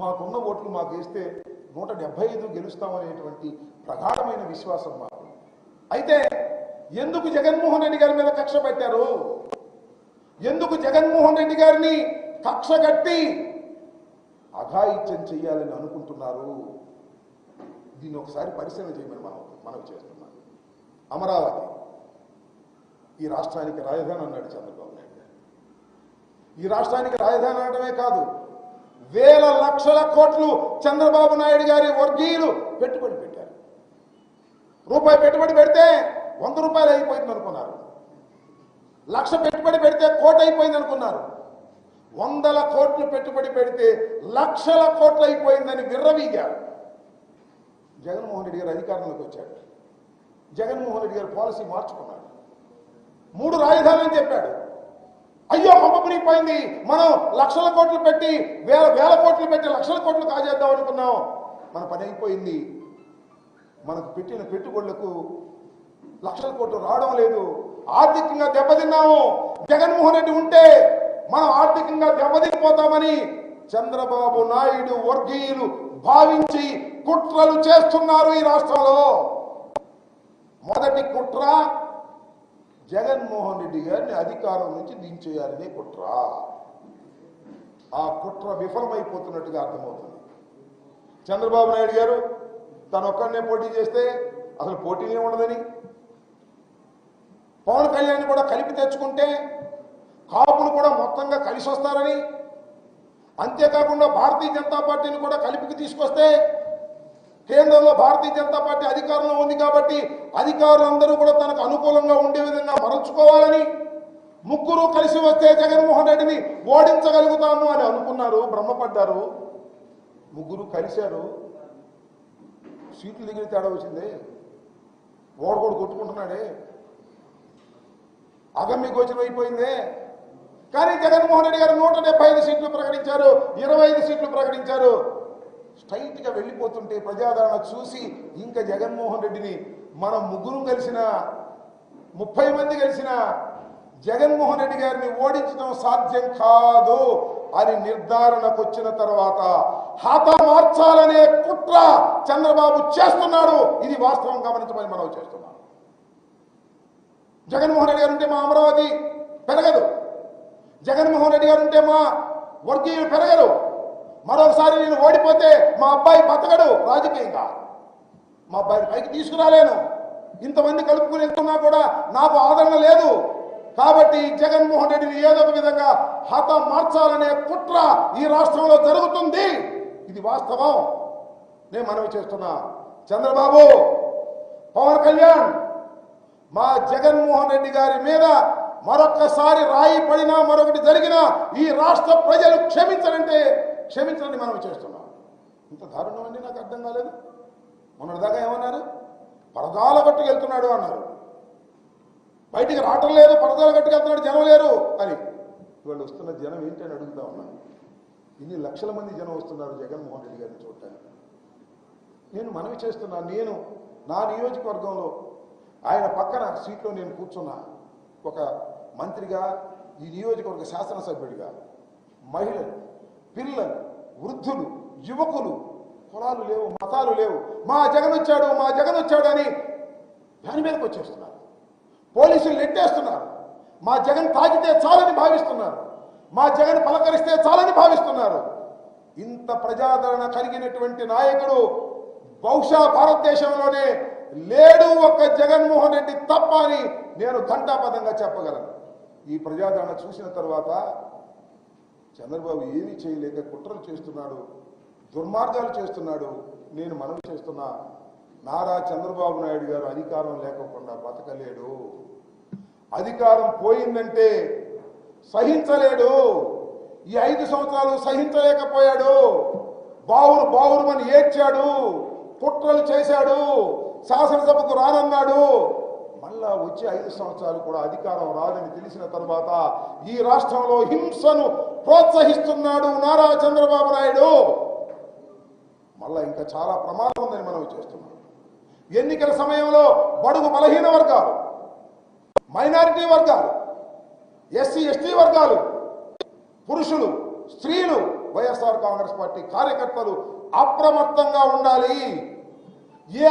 మాకున్న ఓట్లు మాకు వేస్తే నూట డెబ్బై ఐదు గెలుస్తామనేటువంటి ప్రగాఢమైన విశ్వాసం మాకు. అయితే ఎందుకు జగన్మోహన్ రెడ్డి గారి మీద కక్ష పెట్టారు? ఎందుకు జగన్మోహన్ రెడ్డి గారిని కక్ష కట్టి అఘాయిత్యం చేయాలని అనుకుంటున్నారు? దీన్ని ఒకసారి పరిశీలన చేయమని మనం మనవి చేస్తున్నాం. అమరావతి. ఈ రాష్ట్రానికి రాజధాని అన్నాడు చంద్రబాబు నాయుడు గారు. ఈ రాష్ట్రానికి రాజధాని అనడమే కాదు వేల లక్షల కోట్లు చంద్రబాబు నాయుడు గారి వర్గీయులు పెట్టుబడి పెట్టారు. రూపాయి పెట్టుబడి పెడితే వంద రూపాయలు అయిపోయింది అనుకున్నారు. లక్ష పెట్టుబడి పెడితే కోటి అయిపోయింది అనుకున్నారు. వందల కోట్లు పెట్టుబడి పెడితే లక్షల కోట్లు అయిపోయిందని విర్రవీగారు. జగన్మోహన్ రెడ్డి గారు అధికారంలోకి వచ్చాడు జగన్మోహన్ రెడ్డి గారు పాలసీ మార్చుకున్నాడు మూడు రాజధానులు చెప్పాడు. పెరిగిపోయింది మనం లక్షల కోట్లు పెట్టి వేల వేల కోట్లు పెట్టి లక్షల కోట్లు కాజేద్దాం అనుకున్నాం. మన పని అయిపోయింది. మనకు పెట్టిన పెట్టుబడులకు లక్షల కోట్లు రావడం లేదు. ఆర్థికంగా దెబ్బతిన్నాము. జగన్మోహన్ రెడ్డి ఉంటే మనం ఆర్థికంగా దెబ్బతిపోతామని చంద్రబాబు నాయుడు వర్గీయులు భావించి కుట్రలు చేస్తున్నారు ఈ రాష్ట్రంలో. మొదటి కుట్ర జగన్మోహన్ రెడ్డి గారిని అధికారం నుంచి దించేయాలనే కుట్ర. ఆ కుట్ర విఫలమైపోతున్నట్టుగా అర్థమవుతుంది. చంద్రబాబు నాయుడు గారు తను ఒక్కడనే పోటీ చేస్తే అసలు పోటీనే ఉండదని. పవన్ కళ్యాణ్ కూడా కలిపి తెచ్చుకుంటే కాపులు కూడా మొత్తంగా కలిసి వస్తారని అంతేకాకుండా భారతీయ జనతా పార్టీని కూడా కలిపికి తీసుకొస్తే కేంద్రంలో భారతీయ జనతా పార్టీ అధికారంలో ఉంది కాబట్టి అధికారులందరూ కూడా తనకు అనుకూలంగా ఉండే విధంగా మరల్చుకోవాలని ముగ్గురు కలిసి వస్తే జగన్మోహన్ రెడ్డిని ఓడించగలుగుతాము అని అనుకున్నారు భ్రమపడ్డారు ముగ్గురు కలిశారు. సీట్లు దిగిన తేడా వచ్చింది. ఓడగోడు కొట్టుకుంటున్నాడే. అగమ్య గోచరం అయిపోయిందే. కానీ జగన్మోహన్ రెడ్డి గారు నూట డెబ్బై ఐదు సీట్లు ప్రకటించారు ఇరవై ఐదు సీట్లు ప్రకటించారు. స్ట్రైట్గా వెళ్ళిపోతుంటే ప్రజాదరణ చూసి ఇంకా జగన్మోహన్ రెడ్డిని మనం ముగ్గురు కలిసిన ముప్పై మంది కలిసిన జగన్మోహన్ రెడ్డి గారిని ఓడించడం సాధ్యం కాదు అని నిర్ధారణకు వచ్చిన తర్వాత హతమార్చాలనే కుట్ర చంద్రబాబు చేస్తున్నాడు. ఇది వాస్తవం గమనించమని మనం చేస్తున్నాం. జగన్మోహన్ రెడ్డి గారు ఉంటే మా అమరావతి పెరగదు. జగన్మోహన్ రెడ్డి గారు ఉంటే మా వర్గీయులు పెరగరు. మరొకసారి నేను ఓడిపోతే మా అబ్బాయి బతకడు రాజకీయంగా. మా అబ్బాయిని పైకి తీసుకురాలేను. ఇంతమంది కలుపుకుని వెళ్తున్నా కూడా నాకు ఆదరణ లేదు. కాబట్టి జగన్మోహన్ రెడ్డిని ఏదో ఒక విధంగా హత మార్చాలనే కుట్ర ఈ రాష్ట్రంలో జరుగుతుంది. ఇది వాస్తవం. నేను మనవి చేస్తున్నా. చంద్రబాబు పవన్ కళ్యాణ్ మా జగన్మోహన్ రెడ్డి గారి మీద మరొక్కసారి రాయి పడినా మరొకటి జరిగినా ఈ రాష్ట్ర ప్రజలు క్షమించనంటే క్షమించండి మనం చేస్తున్నాం. ఇంత దారుణం అండి నాకు అర్థం కాలేదు. మొన్నటిదాకా ఏమన్నారు? పరదాల కట్టుకెళ్తున్నాడు అన్నారు. బయటికి రావటం లేదు పరదాల కట్టుకెళ్తున్నాడు జనం లేరు అని. వాళ్ళు వస్తున్న జనం ఏంటి అని అడుగుతా ఉన్నాను ఇన్ని లక్షల మంది జనం వస్తున్నారు జగన్మోహన్ రెడ్డి గారిని చూడటానికి. నేను మనవి చేస్తున్నా నేను నా నియోజకవర్గంలో ఆయన పక్కన సీట్లో నేను కూర్చున్నా. ఒక మంత్రిగా ఈ నియోజకవర్గ శాసనసభ్యుడిగా మహిళలు పిల్లలు వృద్ధులు యువకులు కులాలు లేవు మతాలు లేవు. మా జగన్ వచ్చాడు మా జగన్ వచ్చాడు అని దాని మీదకి వచ్చేస్తున్నారు. పోలీసులు నెట్టేస్తున్నారు. మా జగన్ తాకితే చాలని భావిస్తున్నారు. మా జగన్ పలకరిస్తే చాలని భావిస్తున్నారు. ఇంత ప్రజాదరణ కలిగినటువంటి నాయకుడు బహుశా భారతదేశంలోనే లేడు ఒక్క జగన్మోహన్ రెడ్డి తప్ప అని నేను ఘంటాపదంగా చెప్పగలను. ఈ ప్రజాదరణ చూసిన తర్వాత చంద్రబాబు ఏమీ చేయలేక కుట్రలు చేస్తున్నాడు దుర్మార్గాలు చేస్తున్నాడు నేను మనవి చేస్తున్నా. నారా చంద్రబాబు నాయుడు గారు అధికారం లేకుండా బతకలేడు. అధికారం పోయిందంటే సహించలేడు. ఈ ఐదు సంవత్సరాలు సహించలేకపోయాడు. బావురు బావురుమని ఏడ్చాడు. కుట్రలు చేశాడు. శాసనసభకు రానన్నాడు. మళ్ళా వచ్చే ఐదు సంవత్సరాలు కూడా అధికారం రాదని తెలిసిన తర్వాత ఈ రాష్ట్రంలో హింసను ప్రోత్సహిస్తున్నాడు నారా చంద్రబాబు నాయుడు. మళ్ళా ఇంకా చాలా ప్రమాదం ఉందని మనం చేస్తున్నాం ఎన్నికల సమయంలో బడుగు బలహీన వర్గాలు మైనారిటీ వర్గాలు ఎస్సీ ఎస్టీ వర్గాలు పురుషులు స్త్రీలు వైఎస్ఆర్ కాంగ్రెస్ పార్టీ కార్యకర్తలు అప్రమత్తంగా ఉండాలి. ఏ